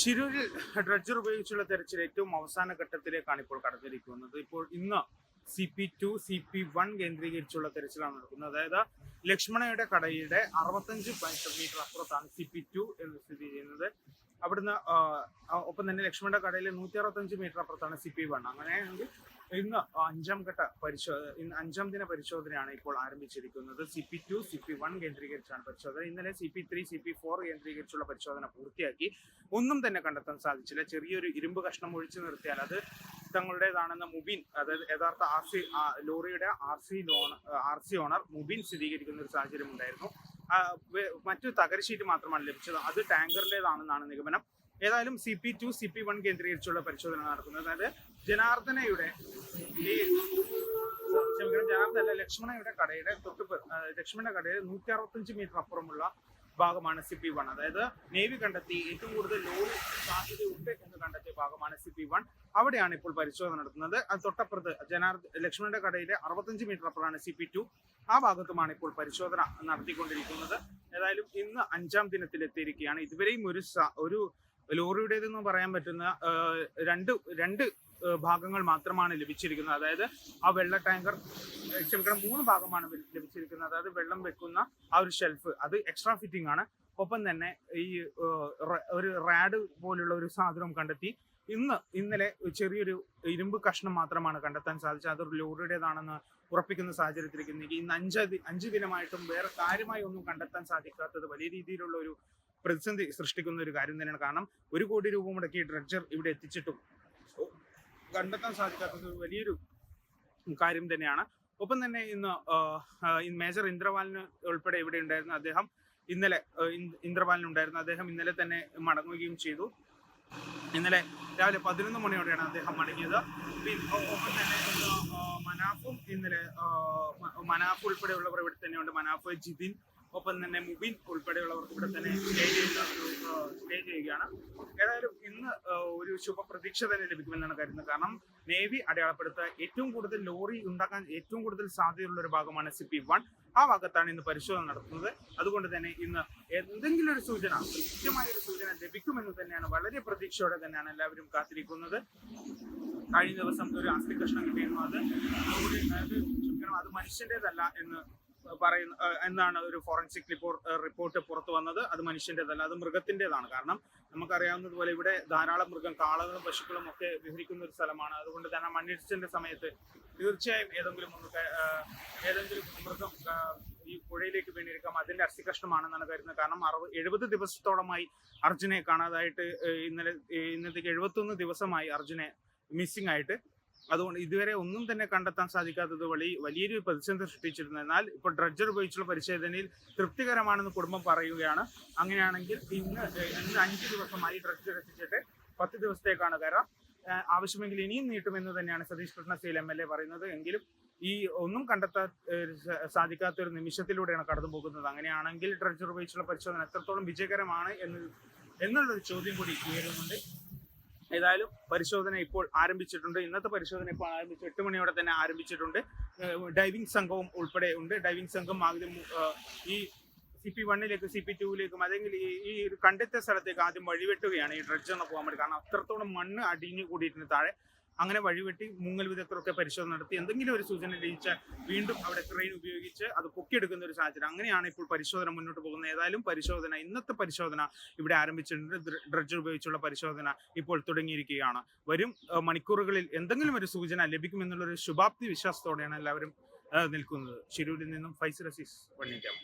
ശിരൂരിൽ dredger ഉപയോഗിച്ചുള്ള തെരച്ചിൽ ഏറ്റവും അവസാന ഘട്ടത്തിലേക്കാണ് ഇപ്പോൾ കടന്നിരിക്കുന്നത്. ഇപ്പോൾ ഇന്ന് C P two C P one കേന്ദ്രീകരിച്ചുള്ള തെരച്ചിലാണ് നടക്കുന്നത്. അതായത് ലക്ഷ്മണയുടെ കടയുടെ അറുപത്തഞ്ച് മീറ്റർ അപ്പുറത്താണ് സി പി ടു എന്ന് സ്ഥിതി ചെയ്യുന്നത്. അവിടുന്ന് ഒപ്പം തന്നെ ലക്ഷ്മണന്റെ കടയിൽ നൂറ്റി അറുപത്തഞ്ച് മീറ്റർ അപ്പുറത്താണ് സി പി വൺ അങ്ങനെയാണെങ്കിൽ ഇന്ന് അഞ്ചാം ഘട്ട പരിശോധന ഇന്ന് അഞ്ചാം ദിന പരിശോധനയാണ് ഇപ്പോൾ ആരംഭിച്ചിരിക്കുന്നത്. C P two C P one കേന്ദ്രീകരിച്ചാണ് പരിശോധന. ഇന്നലെ C P three C P four കേന്ദ്രീകരിച്ചുള്ള പരിശോധന പൂർത്തിയാക്കി. ഒന്നും തന്നെ കണ്ടെത്താൻ സാധിച്ചില്ല. ചെറിയൊരു ഇരുമ്പ് കഷ്ണം ഒഴിച്ചു നിർത്തിയാൽ അത് തങ്ങളുടേതാണെന്ന് മുബിൻ അതായത് യഥാർത്ഥ ആർ സി ലോറിയുടെ R C loan R C owner Mubin സ്ഥിരീകരിക്കുന്ന ഒരു സാഹചര്യം ഉണ്ടായിരുന്നു. മറ്റു തകരശീറ്റ് മാത്രമാണ് ലഭിച്ചത്. അത് ടാങ്കറിന്റെതാണെന്നാണ് നിഗമനം. ഏതായാലും C P two C P one കേന്ദ്രീകരിച്ചുള്ള പരിശോധന നടക്കുന്നത്. അതായത് ജനാർദ്ദനയുടെ ഈ ക്ഷമിക്കണം ജനാർദ്ദന ലക്ഷ്മണയുടെ കടയുടെ തൊട്ട് ലക്ഷ്മണന്റെ കടയുടെ നൂറ്റി അറുപത്തഞ്ച് മീറ്റർ അപ്പുറമുള്ള ഭാഗമാണ് സി പി വൺ അതായത് നേവി കണ്ടെത്തി ഏറ്റവും കൂടുതൽ ലോറി സാധ്യതയുണ്ട് എന്ന് കണ്ടെത്തിയ ഭാഗമാണ് സി പി വൺ അവിടെയാണ് ഇപ്പോൾ പരിശോധന നടത്തുന്നത്. അത് തൊട്ടപ്പുറത്ത് ജനാർദ്ദ ലക്ഷ്മണന്റെ കടയിലെ അറുപത്തഞ്ച് മീറ്റർ അപ്പുറമാണ് സി പി ടു ആ ഭാഗത്തുമാണ് ഇപ്പോൾ പരിശോധന നടത്തിക്കൊണ്ടിരിക്കുന്നത്. ഏതായാലും ഇന്ന് അഞ്ചാം ദിനത്തിലെത്തിയിരിക്കുകയാണ്. ഇതുവരെയും ഒരു ഒരു ലോറിയുടേതെന്ന് പറയാൻ പറ്റുന്ന രണ്ട് രണ്ട് ഭാഗങ്ങൾ മാത്രമാണ് ലഭിച്ചിരിക്കുന്നത്. അതായത് ആ വെള്ള ടാങ്കർ ക്ഷമിക്കണം മൂന്ന് ഭാഗമാണ് ലഭിച്ചിരിക്കുന്നത്. അതായത് വെള്ളം വെക്കുന്ന ആ ഒരു ഷെൽഫ്. അത് എക്സ്ട്രാ ഫിറ്റിംഗ് ആണ്. ഒപ്പം തന്നെ ഈ ഒരു റാഡ് പോലുള്ള ഒരു സാധനം കണ്ടെത്തി ഇന്ന് ഇന്നലെ ചെറിയൊരു ഇരുമ്പ് കഷ്ണം മാത്രമാണ് കണ്ടെത്താൻ സാധിച്ചത്. അതൊരു ലോറിയുടേതാണെന്ന് ഉറപ്പിക്കുന്ന സാഹചര്യത്തിലേക്ക് നീങ്ങി. ഇന്ന് അഞ്ച് അഞ്ച് ദിനമായിട്ടും വേറെ കാര്യമായി ഒന്നും കണ്ടെത്താൻ സാധിക്കാത്തത് വലിയ രീതിയിലുള്ള ഒരു പ്രതിസന്ധി സൃഷ്ടിക്കുന്ന ഒരു കാര്യം തന്നെയാണ്. കാരണം ഒരു കോടി രൂപ മുടക്കി ഡ്രഡ്ജർ ഇവിടെ എത്തിച്ചിട്ടും കണ്ടെത്താൻ സാധിക്കാത്തത് വലിയൊരു കാര്യം തന്നെയാണ്. ഒപ്പം തന്നെ ഇന്ന് മേജർ ഇന്ദ്രപാലിന് ഉൾപ്പെടെ ഇവിടെ ഉണ്ടായിരുന്ന അദ്ദേഹം ഇന്നലെ ആ, ഇന്ദ്- ഇന്ദ്രപാലിന് ഉണ്ടായിരുന്ന അദ്ദേഹം ഇന്നലെ തന്നെ മടങ്ങുകയും ചെയ്തു. ഇന്നലെ രാവിലെ പതിനൊന്ന് മണിയോടെയാണ് അദ്ദേഹം മടങ്ങിയത്. ഒപ്പം തന്നെ മനാഫും ഇന്നലെ മനാഫ് ഉൾപ്പെടെയുള്ളവർ ഇവിടെ തന്നെയുണ്ട്. മനാഫ് ജിതിൻ ഒപ്പം തന്നെ മുബിൻ ഉൾപ്പെടെയുള്ളവർ ഇവിടെ തന്നെ സ്റ്റേ ചെയ്യുന്ന ഒരു സ്റ്റേ ചെയ്യുകയാണ്. ഏതായാലും ഒരു ശുഭപ്രതീക്ഷ തന്നെ ലഭിക്കുമെന്നാണ് കരുതുന്നത്. കാരണം നേവി അടയാളപ്പെടുത്ത ഏറ്റവും കൂടുതൽ ലോറി ഉണ്ടാക്കാൻ ഏറ്റവും കൂടുതൽ സാധ്യതയുള്ള ഒരു ഭാഗമാണ് സി പി വൺ ആ ഭാഗത്താണ് ഇന്ന് പരിശോധന നടത്തുന്നത്. അതുകൊണ്ട് തന്നെ ഇന്ന് എന്തെങ്കിലും ഒരു സൂചന കൃത്യമായ ഒരു സൂചന ലഭിക്കുമെന്ന് തന്നെയാണ് വളരെ പ്രതീക്ഷയോടെ തന്നെയാണ് എല്ലാവരും കാത്തിരിക്കുന്നത്. കഴിഞ്ഞ ദിവസം ഒരു അസ്ഥി കഷ്ണം കിട്ടിയിരുന്നു. അത് അത് മനുഷ്യന്റേതല്ല എന്ന് പറയുന്ന എന്നാണ് ഒരു ഫോറൻസിക് റിപ്പോർട്ട് പുറത്തു വന്നത്. അത് മനുഷ്യന്റെതല്ല അത് മൃഗത്തിന്റെതാണ് കാരണം നമുക്കറിയാവുന്നതുപോലെ ഇവിടെ ധാരാളം മൃഗം കാളകളും പശുക്കളും ഒക്കെ വിഹരിക്കുന്ന ഒരു സ്ഥലമാണ്. അതുകൊണ്ട് തന്നെ മണ്ണിടിച്ചിന്റെ സമയത്ത് തീർച്ചയായും ഏതെങ്കിലും ഒന്ന് ഏതെങ്കിലും മൃഗം ഈ പുഴയിലേക്ക് വീണിരിക്കാം അതിന്റെ അസ്ഥികഷ്ണമാണെന്നാണ് കരുതുന്നത്. കാരണം അറുപത് എഴുപത് ദിവസത്തോളമായി അർജുനെ കാണാതായിട്ട് ഇന്നലെ ഇന്നത്തേക്ക് എഴുപത്തൊന്ന് ദിവസമായി അർജുനെ മിസ്സിംഗ് ആയിട്ട് അതുകൊണ്ട് ഇതുവരെ ഒന്നും തന്നെ കണ്ടെത്താൻ സാധിക്കാത്തത് വഴി വലിയൊരു പ്രതിസന്ധി സൃഷ്ടിച്ചിരുന്നു. എന്നാൽ ഇപ്പോൾ ഡ്രഡ്ജർ ഉപയോഗിച്ചുള്ള പരിശോധനയിൽ തൃപ്തികരമാണെന്ന് കുടുംബം പറയുകയാണ്. അങ്ങനെയാണെങ്കിൽ ഇന്ന് ഇന്ന് അഞ്ച് ദിവസമായി ഡ്രഡ്ജർ എത്തിച്ചിട്ട് പത്ത് ദിവസത്തേക്കാണ് കരാർ ആവശ്യമെങ്കിൽ ഇനിയും നീട്ടുമെന്ന് തന്നെയാണ് Satish Krishna Sail M L A പറയുന്നത്. എങ്കിലും ഈ ഒന്നും കണ്ടെത്താൻ സാധിക്കാത്ത ഒരു നിമിഷത്തിലൂടെയാണ് കടന്നു പോകുന്നത്. അങ്ങനെയാണെങ്കിൽ ഡ്രഡ്ജർ ഉപയോഗിച്ചുള്ള പരിശോധന എത്രത്തോളം വിജയകരമാണ് എന്ന് എന്നുള്ളൊരു ചോദ്യം കൂടി ഉയരുന്നുണ്ട്. ഏതായാലും പരിശോധന ഇപ്പോൾ ആരംഭിച്ചിട്ടുണ്ട്. ഇന്നത്തെ പരിശോധന ഇപ്പോൾ ആരംഭിച്ചു എട്ട് മണിയോടെ തന്നെ ആരംഭിച്ചിട്ടുണ്ട്. ഡൈവിംഗ് സംഘവും ഉൾപ്പെടെ ഉണ്ട്. ഡൈവിംഗ് സംഘം ആദ്യം ഈ സി പി വണ്ണിലേക്ക് സി പി ടുവിലേക്കും അല്ലെങ്കിൽ ഈ ഒരു കണ്ടെത്തിയ സ്ഥലത്തേക്ക് ആദ്യം വഴിവെട്ടുകയാണ് ഈ ഡ്രഡ്ജ് എന്ന് പോകാൻ വേണ്ടി. കാരണം അത്രത്തോളം മണ്ണ് അടിഞ്ഞു കൂടിയിട്ടുണ്ട് താഴെ. അങ്ങനെ വഴിവെട്ടി മുങ്ങൽ വിദഗ്ധരൊക്കെ പരിശോധന നടത്തി എന്തെങ്കിലും ഒരു സൂചന ലഭിച്ചാൽ വീണ്ടും അവിടെ ക്രെയിൻ ഉപയോഗിച്ച് അത് പൊക്കിയെടുക്കുന്ന ഒരു സാഹചര്യം. അങ്ങനെയാണ് ഇപ്പോൾ പരിശോധന മുന്നോട്ട് പോകുന്നത്. ഏതായാലും പരിശോധന ഇന്നത്തെ പരിശോധന ഇവിടെ ആരംഭിച്ചിട്ടുണ്ട്. ഡ്രഡ്ജ് ഉപയോഗിച്ചുള്ള പരിശോധന ഇപ്പോൾ തുടങ്ങിയിരിക്കുകയാണ്. വരും മണിക്കൂറുകളിൽ എന്തെങ്കിലും ഒരു സൂചന ലഭിക്കുമെന്നുള്ളൊരു ശുഭാപ്തി വിശ്വാസത്തോടെയാണ് എല്ലാവരും നിൽക്കുന്നത്. ശിരൂരിൽ നിന്നും ഫൈസ് റസീസ് വണ്ണിക്കാം